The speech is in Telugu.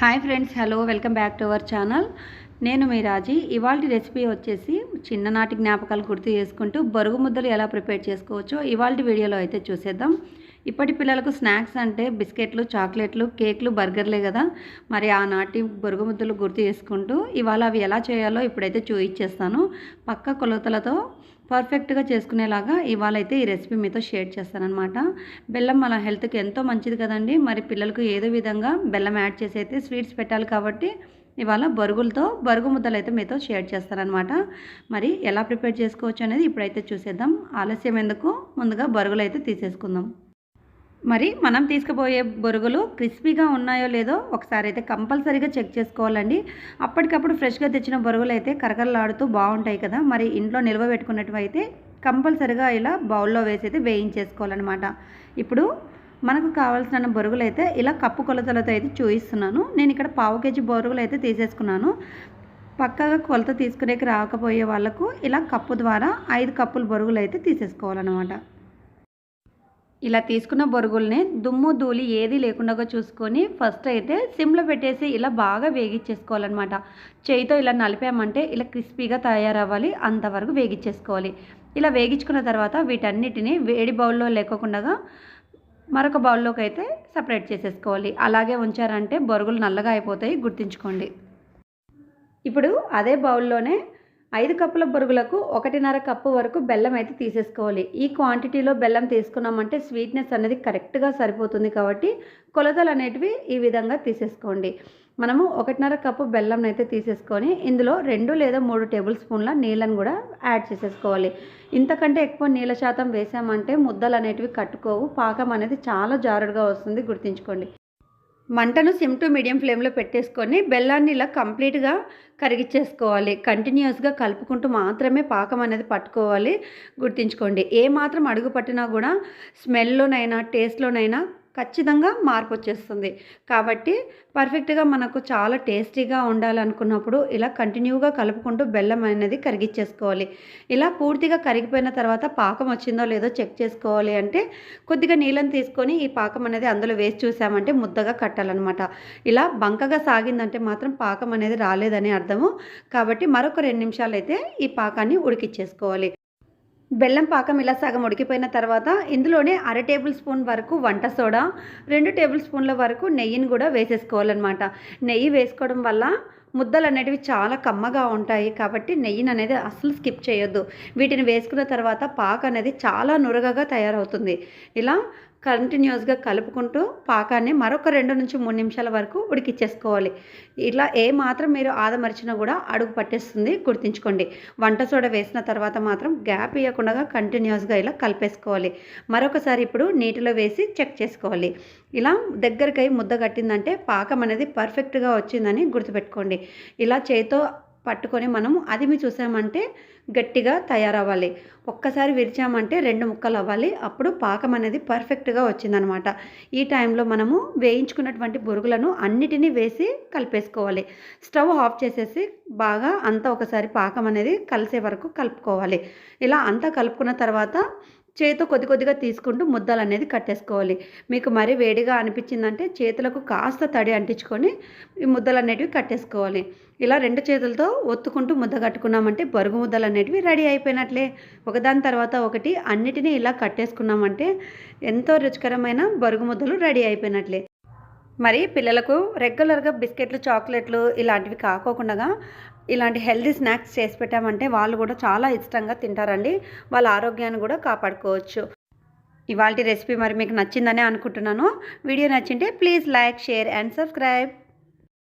Hi friends hello welcome back to our channel. నేను మీ రాజీ. ఇవాళ రెసిపీ వచ్చేసి చిన్ననాటి జ్ఞాపకాలు గుర్తు చేసుకుంటూ బరుగు ముద్దలు ఎలా ప్రిపేర్ చేసుకోవచ్చో ఇవాళ వీడియోలో అయితే చూసేద్దాం. ఇప్పటి పిల్లలకు స్నాక్స్ అంటే బిస్కెట్లు చాక్లెట్లు కేక్లు బర్గర్లే కదా. మరి ఆనాటి బొరుగుముద్దలు గుర్తు చేసుకుంటూ ఇవాళ అవి ఎలా చేయాలో ఇప్పుడైతే చూయించేస్తాను పక్క కొలతలతో పర్ఫెక్ట్గా చేసుకునేలాగా ఇవాళ అయితే ఈ రెసిపీ మీతో షేర్ చేస్తానమాట బెల్లం మన హెల్త్కి ఎంతో మంచిది కదండి. మరి పిల్లలకు ఏదో విధంగా బెల్లం యాడ్ చేసి అయితే స్వీట్స్ పెట్టాలి కాబట్టి ఇవాళ బరుగులతో బరుగు ముద్దలు అయితే మీతో షేర్ చేస్తారనమాట మరి ఎలా ప్రిపేర్ చేసుకోవచ్చు అనేది ఇప్పుడైతే చూసేద్దాం. ఆలస్యం ఎందుకు? ముందుగా బరుగులు అయితే తీసేసుకుందాం. మరి మనం తీసుకుపోయే బొరుగులు క్రిస్పీగా ఉన్నాయో లేదో ఒకసారి అయితే కంపల్సరీగా చెక్ చేసుకోవాలండి. అప్పటికప్పుడు ఫ్రెష్గా తెచ్చిన బొరుగులు అయితే కరకరలాడుతూ బాగుంటాయి కదా. మరి ఇంట్లో నిల్వ పెట్టుకున్నట్టు అయితే కంపల్సరీగా ఇలా బౌల్లో వేసి అయితే వేయించేసుకోవాలన్నమాట. ఇప్పుడు మనకు కావాల్సిన బొరుగులు అయితే ఇలా కప్పు కొలతలతో అయితే చూపిస్తున్నాను నేను ఇక్కడ పావు కేజీ బొరుగులు అయితే తీసేసుకున్నాను. పక్కగా కొలత తీసుకునేకి రాకపోయే వాళ్ళకు ఇలా కప్పు ద్వారా ఐదు కప్పులు బొరుగులు అయితే తీసేసుకోవాలన్నమాట. ఇలా తీసుకున్న బొరుగుల్ని దుమ్ము ధూళి ఏది లేకుండా చూసుకొని ఫస్ట్ అయితే సిమ్లో పెట్టేసి ఇలా బాగా వేగిచ్చేసుకోవాలన్నమాట. చేయితో ఇలా నలిపామంటే ఇలా క్రిస్పీగా తయారవ్వాలి అంతవరకు వేగించేసుకోవాలి ఇలా వేగించుకున్న తర్వాత వీటన్నిటిని వేడి బౌల్లో లేకోకుండా మరొక బౌల్లోకి అయితే సపరేట్ చేసేసుకోవాలి. అలాగే ఉంచారంటే బొరుగులు నల్లగా అయిపోతాయి గుర్తుంచుకోండి. ఇప్పుడు అదే బౌల్లోనే ఐదు కప్పుల బొరుగులకు ఒకటిన్నర కప్పు వరకు బెల్లం అయితే తీసేసుకోవాలి. ఈ క్వాంటిటీలో బెల్లం తీసుకున్నామంటే స్వీట్నెస్ అనేది కరెక్ట్గా సరిపోతుంది కాబట్టి కొలతలు అనేటివి ఈ విధంగా తీసేసుకోండి. మనము ఒకటిన్నర కప్పు బెల్లం అయితే తీసేసుకొని ఇందులో రెండు లేదా మూడు టేబుల్ స్పూన్ల నీళ్ళను కూడా యాడ్ చేసేసుకోవాలి. ఇంతకంటే ఎక్కువ నీళ్ళ శాతం వేసామంటే ముద్దలు అనేటివి కట్టుకోవు. పాకం అనేది చాలా జారుడుగా వస్తుంది గుర్తుంచుకోండి. మంటను సిమ్ టు మీడియం ఫ్లేమ్లో పెట్టేసుకొని బెల్లాన్ని ఇలా కంప్లీట్గా కరిగిచ్చేసుకోవాలి కంటిన్యూస్గా కలుపుకుంటూ మాత్రమే పాకం అనేది పట్టుకోవాలి. గుర్తుంచుకోండి ఏ మాత్రం అడుగు పట్టినా కూడా స్మెల్లోనైనా టేస్ట్లోనైనా ఖచ్చితంగా మార్పు వచ్చేస్తుంది కాబట్టి పర్ఫెక్ట్గా మనకు చాలా టేస్టీగా ఉండాలనుకున్నప్పుడు ఇలా కంటిన్యూగా కలుపుకుంటూ బెల్లం అనేది కరిగిచ్చేసుకోవాలి ఇలా పూర్తిగా కరిగిపోయిన తర్వాత పాకం వచ్చిందో లేదో చెక్ చేసుకోవాలి అంటే కొద్దిగా నీళ్ళని తీసుకొని ఈ పాకం అనేది అందులో వేసి చూసామంటే ముద్దగా కట్టాలన్నమాట. ఇలా బంకగా సాగిందంటే మాత్రం పాకం అనేది రాలేదని అర్థము. కాబట్టి మరొక రెండు నిమిషాలు అయితే ఈ పాకాన్ని ఉడికిచ్చేసుకోవాలి. బెల్లం పాకం ఇలా సగం ఉడికిపోయిన తర్వాత ఇందులోనే అర టేబుల్ స్పూన్ వరకు వంట సోడా రెండు టేబుల్ స్పూన్ల వరకు నెయ్యిని కూడా వేసేసుకోవాలన్నమాట. నెయ్యి వేసుకోవడం వల్ల ముద్దలు అనేటివి చాలా కమ్మగా ఉంటాయి కాబట్టి నెయ్యిని అనేది అసలు స్కిప్ చేయొద్దు. వీటిని వేసుకున్న తర్వాత పాక అనేది చాలా నురగగా తయారవుతుంది. ఇలా కంటిన్యూస్గా కలుపుకుంటూ పాకాన్ని మరొక రెండు నుంచి మూడు నిమిషాల వరకు ఉడికిచ్చేసుకోవాలి. ఇలా ఏ మాత్రం మీరు ఆదమరిచినా కూడా అడుగు పట్టేస్తుంది. గుర్తుంచుకోండి. వంట సోడ వేసిన తర్వాత మాత్రం గ్యాప్ ఇవ్వకుండా కంటిన్యూస్గా ఇలా కలిపేసుకోవాలి. మరొకసారి ఇప్పుడు నీటిలో వేసి చెక్ చేసుకోవాలి. ఇలా దగ్గరకై ముద్ద కట్టిందంటే పాకం అనేది పర్ఫెక్ట్గా వచ్చిందని గుర్తుపెట్టుకోండి. ఇలా చేతో పట్టుకొని మనం అదిమి చూసామంటే గట్టిగా తయారవ్వాలి. ఒక్కసారి విరిచామంటే రెండు ముక్కలు అవ్వాలి అప్పుడు పాకం అనేది పర్ఫెక్ట్గా వచ్చిందనమాట. ఈ టైంలో మనము వేయించుకున్నటువంటి బొరుగులను అన్నిటినీ వేసి కలిపేసుకోవాలి. స్టవ్ ఆఫ్ చేసేసి బాగా అంతా ఒకసారి పాకం అనేది కలిసే వరకు కలుపుకోవాలి. ఇలా అంతా కలుపుకున్న తర్వాత చేతితో కొద్ది కొద్దిగా తీసుకుంటూ ముద్దలు అనేది కట్టేసుకోవాలి. మీకు మరీ వేడిగా అనిపించిందంటే చేతులకు కాస్త తడి అంటించుకొని ఈ ముద్దలు అనేటివి కట్టేసుకోవాలి. ఇలా రెండు చేతులతో ఒత్తుకుంటూ ముద్ద కట్టుకున్నామంటే బరుగు ముద్దలు అనేటివి రెడీ అయిపోయినట్లే. ఒకదాని తర్వాత ఒకటి అన్నిటినీ ఇలా కట్టేసుకున్నామంటే ఎంతో రుచికరమైన బరుగు ముద్దలు రెడీ అయిపోయినట్లే. మరి పిల్లలకు రెగ్యులర్గా బిస్కెట్లు చాక్లెట్లు ఇలాంటివి కాకోకుండా ఇలాంటి హెల్దీ స్నాక్స్ చేసి పెట్టామంటే వాళ్ళు కూడా చాలా ఇష్టంగా తింటారండి. వాళ్ళ ఆరోగ్యాన్ని కూడా కాపాడుకోవచ్చు. ఇవాళ రెసిపీ మరి మీకు నచ్చిందనే అనుకుంటున్నాను. Video నచ్చింటే please like share and subscribe.